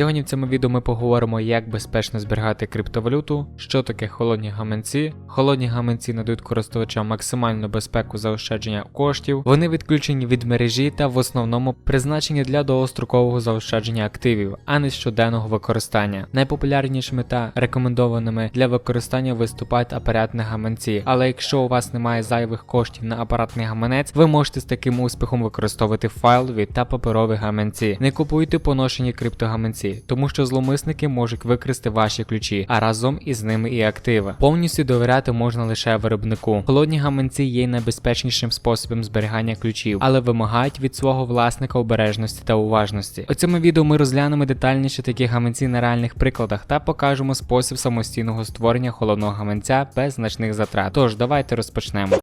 Сьогодні в цьому відео ми поговоримо, як безпечно зберігати криптовалюту, що таке холодні гаманці. Холодні гаманці надають користувачам максимальну безпеку заощадження коштів. Вони відключені від мережі та в основному призначені для довгострокового заощадження активів, а не щоденного використання. Найпопулярнішими та рекомендованими для використання виступають апаратні гаманці. Але якщо у вас немає зайвих коштів на апаратний гаманець, ви можете з таким успіхом використовувати файлові та паперові гаманці. Не купуйте поношені криптогаманці, тому що зловмисники можуть викрасти ваші ключі, а разом із ними і активи. Повністю довіряти можна лише виробнику. Холодні гаманці є найбезпечнішим способом зберігання ключів, але вимагають від свого власника обережності та уважності. У цьому відео ми розглянемо детальніше такі гаманці на реальних прикладах та покажемо спосіб самостійного створення холодного гаманця без значних затрат. Тож давайте розпочнемо.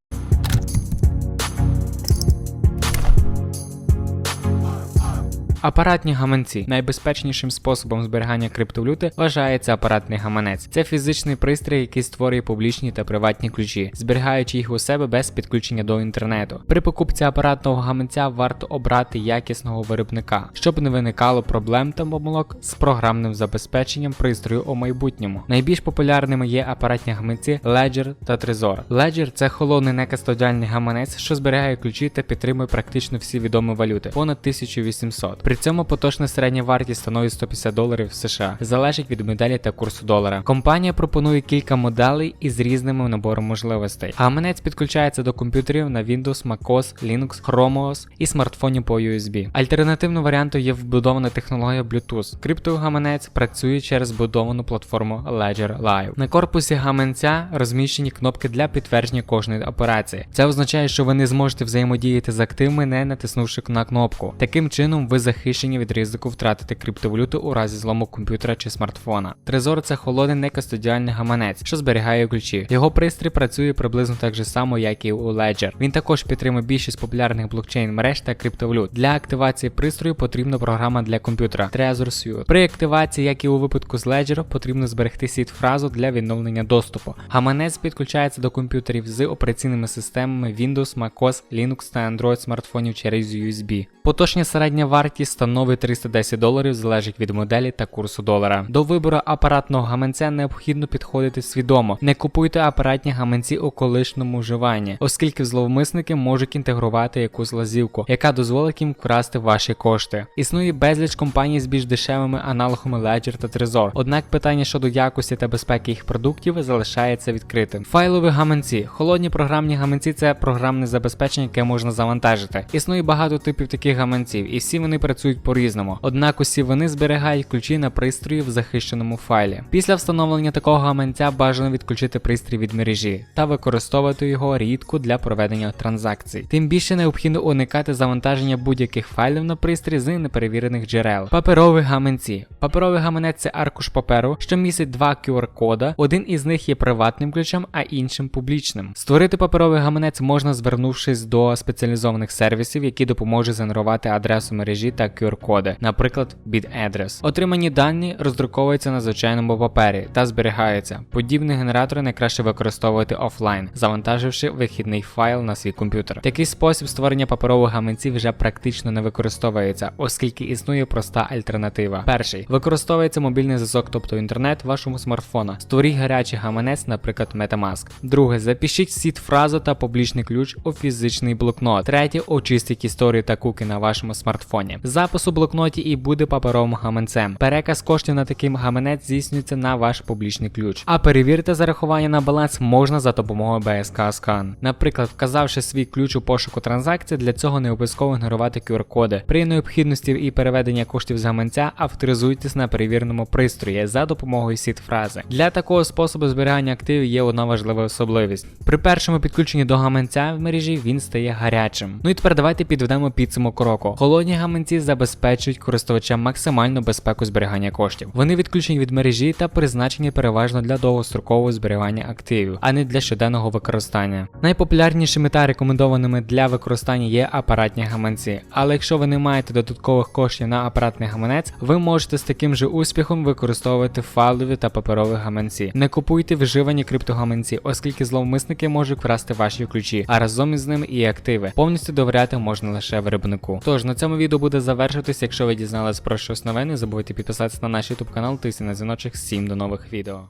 Апаратні гаманці найбезпечнішим способом зберігання криптовалюти вважається апаратний гаманець. Це фізичний пристрій, який створює публічні та приватні ключі, зберігаючи їх у себе без підключення до інтернету. При покупці апаратного гаманця варто обрати якісного виробника, щоб не виникало проблем та помилок з програмним забезпеченням пристрою у майбутньому. Найбільш популярними є апаратні гаманці Ledger та Trezor. Ledger – це холодний некастодіальний гаманець, що зберігає ключі та підтримує практично всі відомі валюти понад 1800. При цьому поточна середня вартість становить 150 доларів США, залежить від моделі та курсу долара. Компанія пропонує кілька моделей із різними набором можливостей. Гаманець підключається до комп'ютерів на Windows, MacOS, Linux, Chrome OS і смартфонів по USB. Альтернативним варіантом є вбудована технологія Bluetooth. Криптогаманець працює через вбудовану платформу Ledger Live. На корпусі гаманця розміщені кнопки для підтвердження кожної операції. Це означає, що ви не зможете взаємодіяти з активами, не натиснувши на кнопку. Таким чином, ви захищені від ризику втратити криптовалюту у разі злому комп'ютера чи смартфона. Трезор це холодний некастодіальний гаманець, що зберігає ключі. Його пристрій працює приблизно так же само, як і у Ledger. Він також підтримує більшість популярних блокчейн мереж та криптовалют. Для активації пристрою потрібна програма для комп'ютера Trezor Suite. При активації, як і у випадку з Ledger, потрібно зберегти сіт фразу для відновлення доступу. Гаманець підключається до комп'ютерів з операційними системами Windows, MacOS, Linux та Android смартфонів через USB. Поточня середня вартість становить 310 доларів, залежить від моделі та курсу долара. До вибору апаратного гаманця необхідно підходити свідомо. Не купуйте апаратні гаманці у колишньому вживанні, оскільки зловмисники можуть інтегрувати якусь лазівку, яка дозволить їм вкрасти ваші кошти. Існує безліч компаній з більш дешевими аналогами Ledger та Trezor, однак питання щодо якості та безпеки їх продуктів залишається відкритим. Файлові гаманці. Холодні програмні гаманці це програмне забезпечення, яке можна завантажити. Існує багато типів таких гаманців, і всі вони працюють по-різному. Однак усі вони зберігають ключі на пристрої в захищеному файлі. Після встановлення такого гаманця бажано відключити пристрій від мережі та використовувати його рідко для проведення транзакцій. Тим більше необхідно уникати завантаження будь-яких файлів на пристрій з неперевірених джерел. Паперові гаманці. Паперовий гаманець це аркуш паперу, що містить два QR-кода. Один із них є приватним ключем, а іншим публічним. Створити паперовий гаманець можна звернувшись до спеціалізованих сервісів, які допоможуть генерувати адресу мережі та QR-коди, наприклад, BitAddress. Отримані дані роздруковуються на звичайному папері та зберігаються. Подібні генератори найкраще використовувати офлайн, завантаживши вихідний файл на свій комп'ютер. Такий спосіб створення паперових гаманців вже практично не використовується, оскільки існує проста альтернатива. Перший використовується мобільний зв'язок, тобто інтернет вашому смартфона. Створіть гарячий гаманець, наприклад, Metamask. Друге, запишіть сіт фразу та публічний ключ у фізичний блокнот. Третє, очистіть історію та куки на вашому смартфоні. Запис у блокноті і буде паперовим гаманцем. Переказ коштів на такий гаманець здійснюється на ваш публічний ключ. А перевірити зарахування на баланс можна за допомогою BSK Scan. Наприклад, вказавши свій ключ у пошуку транзакції, для цього не обов'язково генерувати QR-коди. При необхідності і переведення коштів з гаманця авторизуйтесь на перевіреному пристрої за допомогою сіт фрази. Для такого способу зберігання активів є одна важлива особливість. При першому підключенні до гаманця в мережі він стає гарячим. Ну і тепер давайте підведемо підсумок року. Холодні гаманці забезпечують користувачам максимальну безпеку зберігання коштів. Вони відключені від мережі та призначені переважно для довгострокового зберігання активів, а не для щоденного використання. Найпопулярнішими та рекомендованими для використання є апаратні гаманці. Але якщо ви не маєте додаткових коштів на апаратний гаманець, ви можете з таким же успіхом використовувати файлові та паперові гаманці. Не купуйте вживані криптогаманці, оскільки зловмисники можуть вкрасти ваші ключі, а разом із ними і активи. Повністю довіряти можна лише виробнику. Тож на цьому відео буде завершено. Завершитись. Якщо ви дізнались про щось нове, не забудьте підписатися на наш YouTube канал, тисні на дзвіночок. Всім до нових відео.